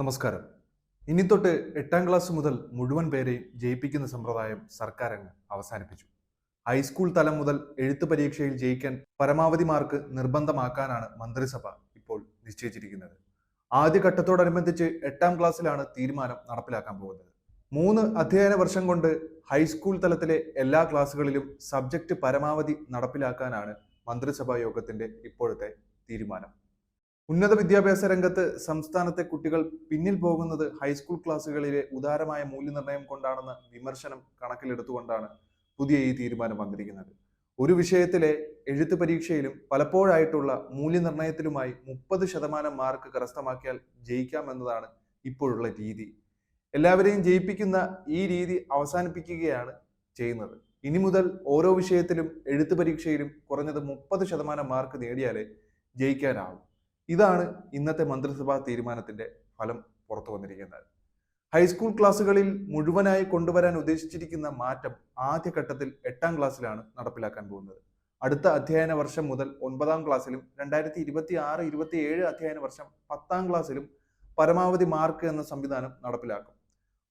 നമസ്കാരം. ഇനി തൊട്ട് എട്ടാം ക്ലാസ് മുതൽ മുഴുവൻ പേരെയും ജയിപ്പിക്കുന്ന സമ്പ്രദായം സർക്കാർ അങ്ങ് അവസാനിപ്പിച്ചു. ഹൈസ്കൂൾ തലം മുതൽ എഴുത്ത് പരീക്ഷയിൽ ജയിക്കാൻ പരമാവധി മാർക്ക് നിർബന്ധമാക്കാനാണ് മന്ത്രിസഭ ഇപ്പോൾ നിശ്ചയിച്ചിരിക്കുന്നത്. ആദ്യഘട്ടത്തോടനുബന്ധിച്ച് എട്ടാം ക്ലാസ്സിലാണ് തീരുമാനം നടപ്പിലാക്കാൻ പോകുന്നത്. മൂന്ന് അധ്യയന വർഷം കൊണ്ട് ഹൈസ്കൂൾ തലത്തിലെ എല്ലാ ക്ലാസ്സുകളിലും സബ്ജക്റ്റ് പരമാവധി നടപ്പിലാക്കാനാണ് മന്ത്രിസഭാ യോഗത്തിന്റെ ഇപ്പോഴത്തെ തീരുമാനം. ഉന്നത വിദ്യാഭ്യാസ രംഗത്ത് സംസ്ഥാനത്തെ കുട്ടികൾ പിന്നിൽ പോകുന്നത് ഹൈസ്കൂൾ ക്ലാസ്സുകളിലെ ഉദാരമായ മൂല്യനിർണയം കൊണ്ടാണെന്ന വിമർശനം കണക്കിലെടുത്തുകൊണ്ടാണ് പുതിയ ഈ തീരുമാനം വന്നിരിക്കുന്നത്. ഒരു വിഷയത്തിലെ എഴുത്ത് പരീക്ഷയിലും പലപ്പോഴായിട്ടുള്ള മൂല്യനിർണയത്തിലുമായി മുപ്പത് ശതമാനം മാർക്ക് കരസ്ഥമാക്കിയാൽ ജയിക്കാമെന്നതാണ് ഇപ്പോഴുള്ള രീതി. എല്ലാവരെയും ജയിപ്പിക്കുന്ന ഈ രീതി അവസാനിപ്പിക്കുകയാണ് ചെയ്യുന്നത്. ഇനി മുതൽ ഓരോ വിഷയത്തിലും എഴുത്ത് പരീക്ഷയിലും കുറഞ്ഞത് മുപ്പത് ശതമാനം മാർക്ക് നേടിയാലേ ജയിക്കാനാവും. ഇതാണ് ഇന്നത്തെ മന്ത്രിസഭാ തീരുമാനത്തിന്റെ ഫലം പുറത്തു വന്നിരിക്കുന്നത്. ഹൈസ്കൂൾ ക്ലാസ്സുകളിൽ മുഴുവനായി കൊണ്ടുവരാൻ ഉദ്ദേശിച്ചിരിക്കുന്ന മാറ്റം ആദ്യഘട്ടത്തിൽ എട്ടാം ക്ലാസ്സിലാണ് നടപ്പിലാക്കാൻ പോകുന്നത്. അടുത്ത അധ്യയന വർഷം മുതൽ ഒൻപതാം ക്ലാസ്സിലും രണ്ടായിരത്തി ഇരുപത്തി ആറ് ഇരുപത്തി ഏഴ് അധ്യയന വർഷം പത്താം ക്ലാസ്സിലും പരമാവധി മാർക്ക് എന്ന സംവിധാനം നടപ്പിലാക്കും.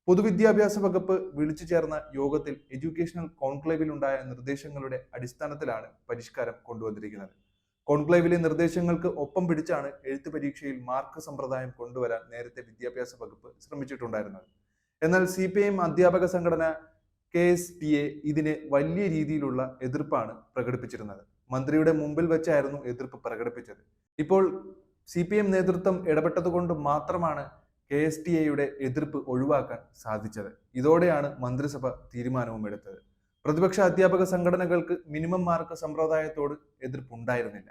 പൊതുവിദ്യാഭ്യാസ വകുപ്പ് വിളിച്ചു ചേർന്ന യോഗത്തിൽ എഡ്യൂക്കേഷണൽ കോൺക്ലേവിലുണ്ടായ നിർദ്ദേശങ്ങളുടെ അടിസ്ഥാനത്തിലാണ് പരിഷ്കാരം കൊണ്ടുവന്നിരിക്കുന്നത്. കോൺക്ലേവിലെ നിർദ്ദേശങ്ങൾക്ക് ഒപ്പം പിടിച്ചാണ് എഴുത്ത് പരീക്ഷയിൽ മാർക്ക് സമ്പ്രദായം കൊണ്ടുവരാൻ നേരത്തെ വിദ്യാഭ്യാസ വകുപ്പ് ശ്രമിച്ചിട്ടുണ്ടായിരുന്നത്. എന്നാൽ സി പി എം അധ്യാപക സംഘടന കെ എസ് ടി എ ഇതിനെ വലിയ രീതിയിലുള്ള എതിർപ്പാണ് പ്രകടിപ്പിച്ചിരുന്നത്. മന്ത്രിയുടെ മുമ്പിൽ വെച്ചായിരുന്നു എതിർപ്പ് പ്രകടിപ്പിച്ചത്. ഇപ്പോൾ സി പി എം നേതൃത്വം ഇടപെട്ടതുകൊണ്ട് മാത്രമാണ് കെ എസ് ടി എയുടെ എതിർപ്പ് ഒഴിവാക്കാൻ സാധിച്ചത്. ഇതോടെയാണ് മന്ത്രിസഭ തീരുമാനവും എടുത്തത് പ്രതിപക്ഷ അധ്യാപക സംഘടനകൾക്ക് മിനിമം മാർക്ക് സമ്പ്രദായത്തോട് എതിർപ്പുണ്ടായിരുന്നില്ല.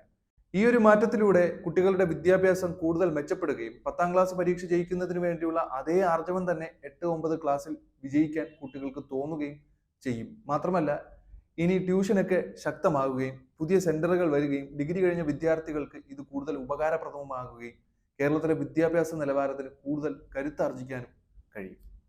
ഈ ഒരു മാറ്റത്തിലൂടെ കുട്ടികളുടെ വിദ്യാഭ്യാസം കൂടുതൽ മെച്ചപ്പെടുകയും പത്താം ക്ലാസ് പരീക്ഷ ജയിക്കുന്നതിന് വേണ്ടിയുള്ള അതേ ആർജവം തന്നെ എട്ട് ഒമ്പത് ക്ലാസ്സിൽ വിജയിക്കാൻ കുട്ടികൾക്ക് തോന്നുകയും ചെയ്യും. മാത്രമല്ല ഇനി ട്യൂഷനൊക്കെ ശക്തമാകുകയും പുതിയ സെന്ററുകൾ വരികയും ഡിഗ്രി കഴിഞ്ഞ വിദ്യാർത്ഥികൾക്ക് ഇത് കൂടുതൽ ഉപകാരപ്രദവുമാകുകയും കേരളത്തിലെ വിദ്യാഭ്യാസ നിലവാരത്തിന് കൂടുതൽ കരുത്താർജിക്കാനും കഴിയും.